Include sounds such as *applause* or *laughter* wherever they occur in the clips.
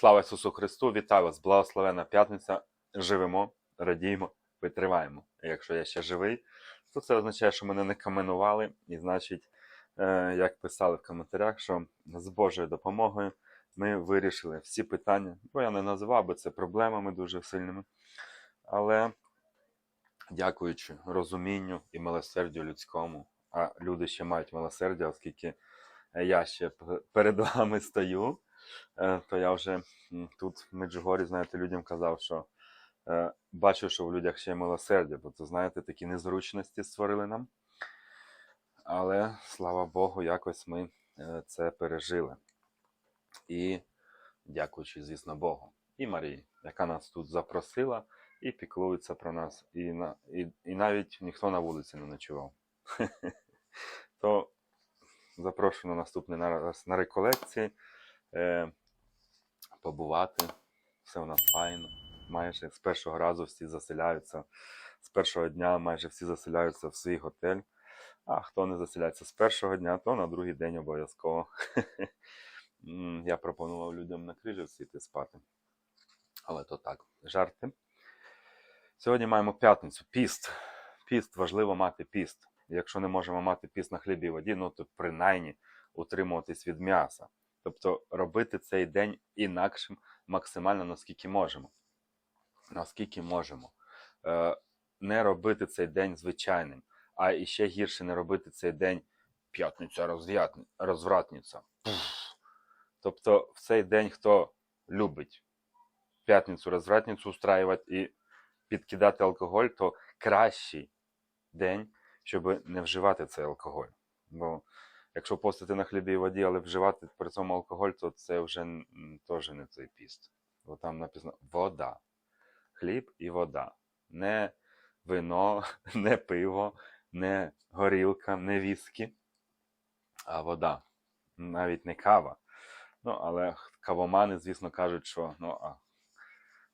Слава Ісусу Христу! Вітаю вас! Благословена п'ятниця! Живемо, радіємо, витриваємо. Якщо я ще живий, то це означає, що мене не каменували, і значить, е, як писали в коментарях, що з Божою допомогою ми вирішили всі питання, бо я не називав би це проблемами дуже сильними. Але дякуючи розумінню і милосердю людському, а люди ще мають милосердя, оскільки я ще перед вами стою, то я вже тут в Меджугорі, знаєте, людям казав, що е, бачу, що в людях ще милосердя, бо то, знаєте, такі незручності створили нам. Але слава Богу, якось ми е, це пережили. І дякуючи, звісно, Богу і Марії, яка нас тут запросила і піклується про нас, і, на, і, і навіть ніхто на вулиці не ночував. *laughs* То запрошую на наступний раз на реколекції е, побувати. Все у нас файно. Майже з першого разу всі заселяються, з першого дня майже всі заселяються в свій готель. А хто не заселяється з першого дня, то на другий день обов'язково. *laughs* Я пропонував людям на крижівці йти спати. Але то так, жарти. Сьогодні маємо п'ятницю, піст. Піст, важливо мати піст. Якщо не можемо мати піст на хлібі і воді, ну то принаймні утримуватись від м'яса. Тобто робити цей день інакшим максимально наскільки можемо. Наскільки можемо. Е, не робити цей день звичайним, а іще гірше не робити цей день п'ятниця розвратниця. Тобто в цей день хто любить п'ятницю розвратницю устраювати і підкидати алкоголь, то кращий день, щоб не вживати цей алкоголь. Бо якщо постити на хлібі і воді, але вживати при цьому алкоголь, то це вже теж не цей піст. Бо там написано вода. Хліб і вода. Не вино, *laughs* не пиво, не горілка, не віскі, а вода. Навіть не кава. Ну, але кавомани, звісно, кажуть, що ну, а,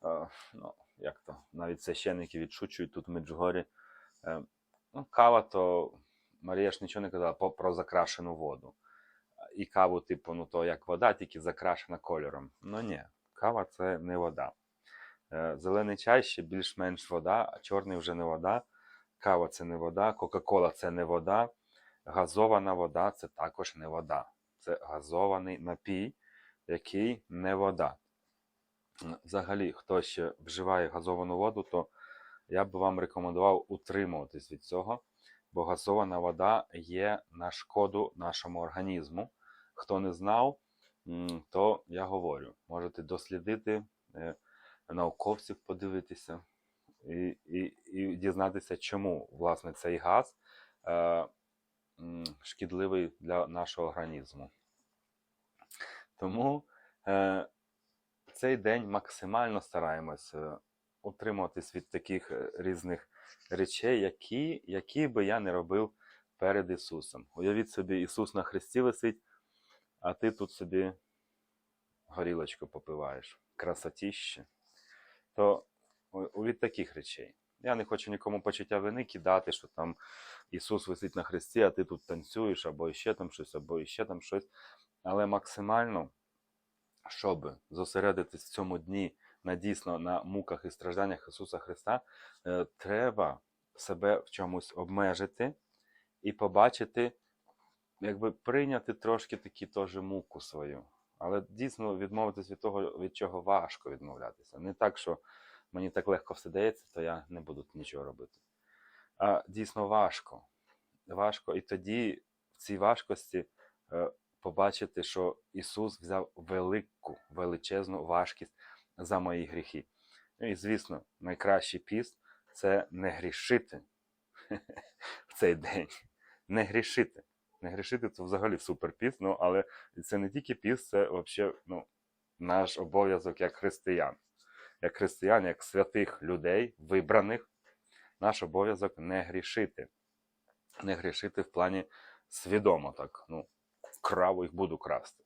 а, ну, як то, навіть священники відшучують тут в Меджугорі. Е, ну, кава, то Марія ж нічого не казала про закрашену воду. І каву, типу, ну то як вода, тільки закрашена кольором. Ну ні, кава це не вода. Е, Зелений чай ще більш-менш вода, а чорний вже не вода. Кава це не вода, Кока-Кола це не вода. Газована вода це також не вода. Це газований напій, який не вода. Взагалі, хто ще вживає газовану воду, то я б вам рекомендував утримуватись від цього, бо газована вода є на шкоду нашому організму. Хто не знав, то я говорю, можете дослідити е, науковців, подивитися і, і, і дізнатися, чому власне цей газ е, шкідливий для нашого організму. Тому е, цей день максимально стараємося утримуватись від таких е, різних речей, які, які би я не робив перед Ісусом. Уявіть собі, Ісус на хресті висить, а ти тут собі горілочку попиваєш. Красотіще. То від таких речей. Я не хочу нікому почуття вини кидати, що там Ісус висить на хресті, а ти тут танцюєш, або ще там щось, або ще там щось. Але максимально, щоб зосередитись в цьому дні на дійсно на муках і стражданнях Ісуса Христа, е, треба себе в чомусь обмежити і побачити, якби прийняти трошки такі теж муку свою. Але дійсно відмовитись від того, від чого важко відмовлятися. Не так, що мені так легко все дається, то я не буду нічого робити. А дійсно важко. Важко. І тоді в цій важкості е, побачити, що Ісус взяв велику, величезну важкість за мої гріхи. Ну і, звісно, найкращий піст це не грішити *laughs* в цей день. Не грішити. Не грішити це взагалі суперпіст, ну, але це не тільки піст, це взагалі ну, наш обов'язок як християн. Як християн, як святих людей, вибраних, наш обов'язок не грішити. Не грішити в плані свідомо так. Ну, крав їх буду красти.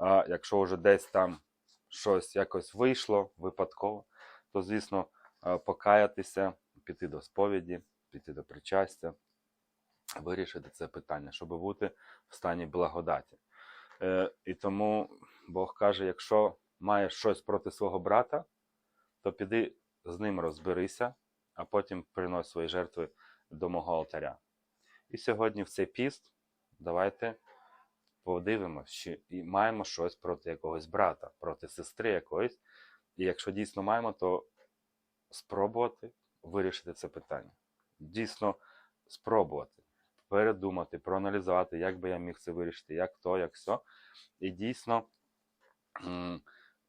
А якщо вже десь там щось якось вийшло випадково, то, звісно, е, покаятися, піти до сповіді, піти до причастя, вирішити це питання, щоб бути в стані благодаті. Е, І тому Бог каже, якщо маєш щось проти свого брата, то піди з ним розберися, а потім принось свої жертви до мого алтаря. І сьогодні в цей піст давайте подивимося, чи і маємо щось проти якогось брата, проти сестри якоїсь. І якщо дійсно маємо, то спробувати вирішити це питання. Дійсно спробувати, передумати, проаналізувати, як би я міг це вирішити, як то, як все. І дійсно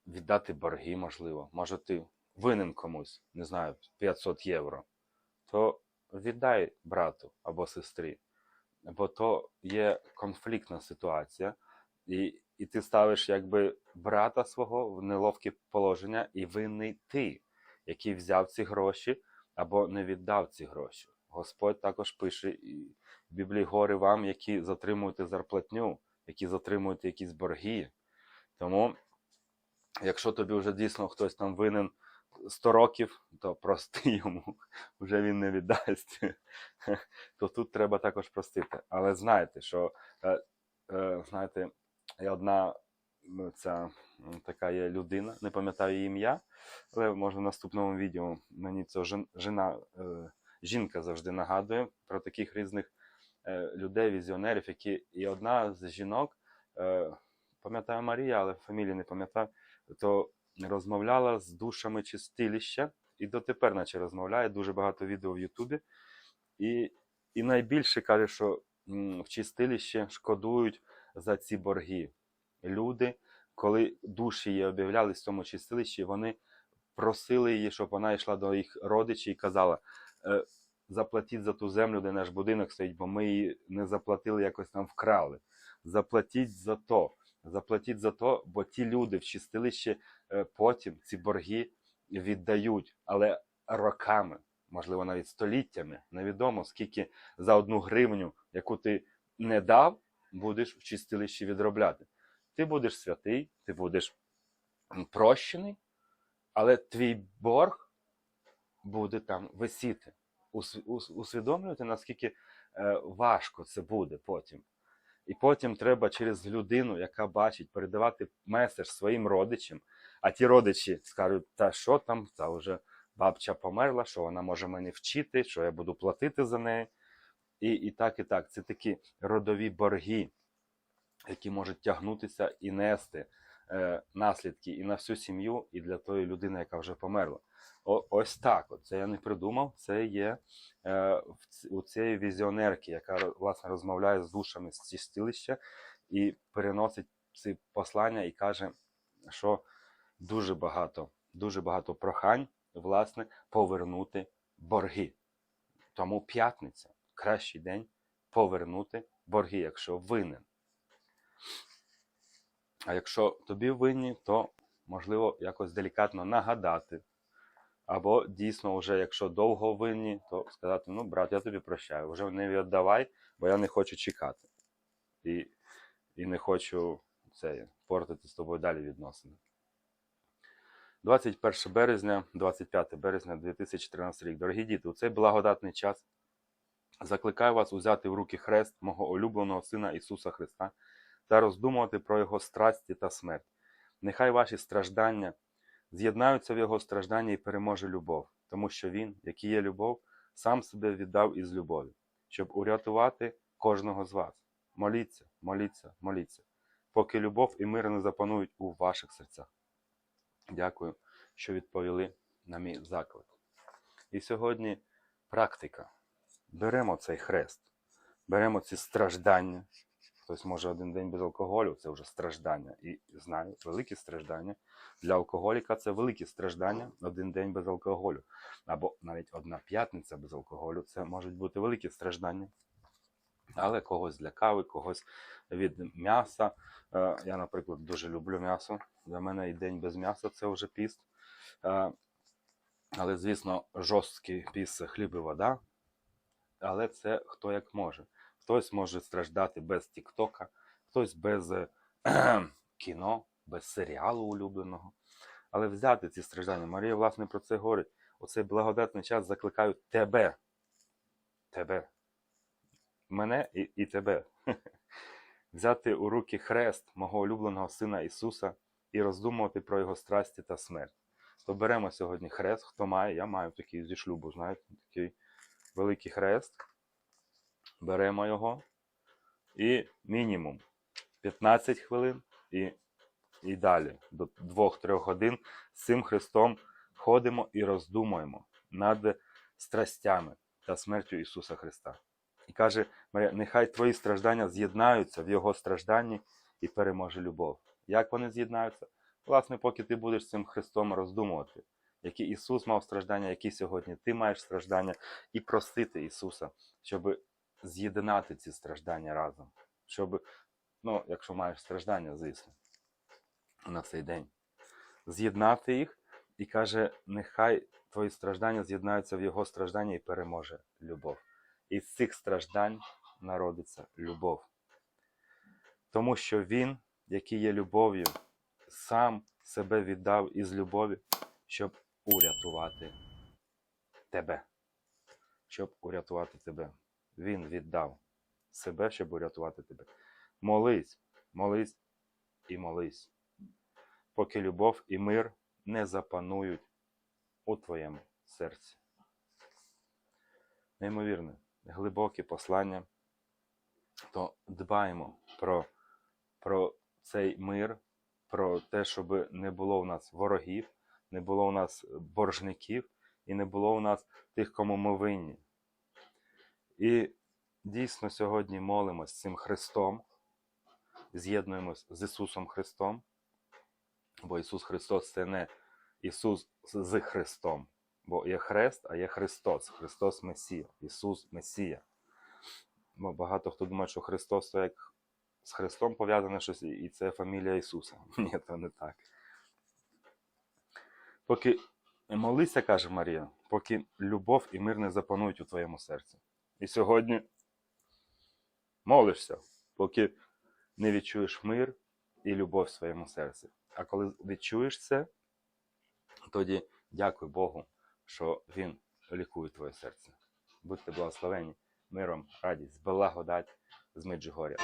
віддати борги, можливо. Може, ти винен комусь, не знаю, 500 євро, то віддай брату або сестрі. Бо то є конфліктна ситуація, і, і ти ставиш якби брата свого в неловке положення, і винний ти, який взяв ці гроші або не віддав ці гроші. Господь також пише в Біблії гори вам, які затримуєте зарплатню, які затримуєте якісь борги. Тому, якщо тобі вже дійсно хтось там винен 100 років, то прости *laughs* йому, вже він не віддасть. То тут треба також простити. Але знайте, що е, е, знаєте, є одна ця така є людина, не пам'ятаю її ім'я, але може в наступному відео мені жен- жена, е, жінка завжди нагадує про таких різних людей, візіонерів, які і одна з жінок, пам'ятаю Марія, але фамілію не пам'ятаю, то розмовляла з душами чистилища, і дотепер, наче розмовляє, дуже багато відео в Ютубі. І, і найбільше каже, що в чистилищі шкодують за ці борги. Люди, коли душі її об'являлись в цьому чистилищі, вони просили її, щоб вона йшла до їх родичів і казала: «Е, заплатіть за ту землю, де наш будинок стоїть, бо ми її не заплатили, якось нам вкрали. Заплатіть за то. Заплатіть за то, бо ті люди в чистилищі е, потім ці борги віддають, але роками, можливо, навіть століттями. Невідомо, скільки за одну гривню, яку ти не дав, будеш в чистилищі відробляти. Ти будеш святий, ти будеш прощений, але твій борг буде там висіти. Ус- ус- наскільки е, важко це буде потім. І потім треба через людину, яка бачить, передавати меседж своїм родичам. А ті родичі скажуть, та що там, та вже бабча померла, що вона може мене вчити, що я буду платити за неї. І, і так, і так. Це такі родові борги, які можуть тягнутися і нести е, наслідки і на всю сім'ю, і для тої людини, яка вже померла. О, ось так. Це я не придумав. Це є е, у цієї візіонерки, яка власне розмовляє з душами з чистилища і переносить ці послання і каже, що дуже багато, дуже багато прохань, власне, повернути борги. Тому п'ятниця кращий день повернути борги, якщо винен. А якщо тобі винні, то можливо якось делікатно нагадати. Або дійсно, вже якщо довго винні, то сказати: ну, брат, я тобі прощаю, вже не віддавай, бо я не хочу чекати. І, і не хочу це, портити з тобою далі відносини. 21 березня, 25 березня 2013 рік. Дорогі діти, у цей благодатний час закликаю вас узяти в руки хрест мого улюбленого Сина Ісуса Христа та роздумувати про Його страсті та смерть. Нехай ваші страждання з'єднаються в Його стражданні і переможе любов, тому що Він, який є любов, сам себе віддав із любові, щоб урятувати кожного з вас. Моліться, моліться, моліться, поки любов і мир не запанують у ваших серцях. Дякую, що відповіли на мій заклик. І сьогодні практика. Беремо цей хрест, беремо ці страждання. Хтось може один день без алкоголю, це вже страждання. І знаю, великі страждання. Для алкоголіка це великі страждання один день без алкоголю. Або навіть одна п'ятниця без алкоголю це можуть бути великі страждання. Але когось для кави, когось від м'яса. Е, Я, наприклад, дуже люблю м'ясо. Для мене і день без м'яса це вже піст. Е, Але, звісно, жорсткий піст це хліб і вода. Але це хто як може. Хтось може страждати без Тіктока, хтось без е, кіно, без серіалу улюбленого. Але взяти ці страждання. Марія, власне, про це говорить. У цей благодатний час закликаю тебе. Тебе. Мене і, і тебе. *laughs* Взяти у руки хрест мого улюбленого Сина Ісуса і роздумувати про його страсті та смерть. То беремо сьогодні хрест, хто має, я маю такий зі шлюбу, знаєте, такий великий хрест. Беремо його і мінімум 15 хвилин і, і далі до 2-3 годин з цим хрестом ходимо і роздумуємо над страстями та смертю Ісуса Христа. І каже Марія, нехай твої страждання з'єднаються в Його стражданні і переможе любов. Як вони з'єднаються? Власне, поки ти будеш цим Христом роздумувати, які Ісус мав страждання, які сьогодні ти маєш страждання, і просити Ісуса, щоб з'єднати ці страждання разом. Щоб, ну, якщо маєш страждання, звісно, на цей день, з'єднати їх і каже, нехай твої страждання з'єднаються в Його страждання і переможе любов. І з цих страждань народиться любов. Тому що Він, який є любов'ю, сам себе віддав із любові, щоб урятувати тебе. Щоб урятувати тебе. Він віддав себе, щоб урятувати тебе. Молись, молись і молись, поки любов і мир не запанують у твоєму серці. Неймовірне, глибоке послання, то дбаємо про, про цей мир, про те, щоб не було в нас ворогів, не було у нас боржників і не було у нас тих, кому ми винні. І дійсно сьогодні молимось цим Христом, з'єднуємось з Ісусом Христом, бо Ісус Христос це не Ісус з Христом, бо є Хрест, а є Христос, Христос Месія, Ісус Месія. Бо багато хто думає, що Христос це як з Христом пов'язане щось, і це фамілія Ісуса. *laughs* Ні, це не так. Поки молися, каже Марія, поки любов і мир не запанують у твоєму серці. І сьогодні молишся, поки не відчуєш мир і любов в своєму серці. А коли відчуєш це, тоді дякуй Богу, що Він лікує твоє серце. Будьте благословені, миром, радість, благодать з Меджугоря.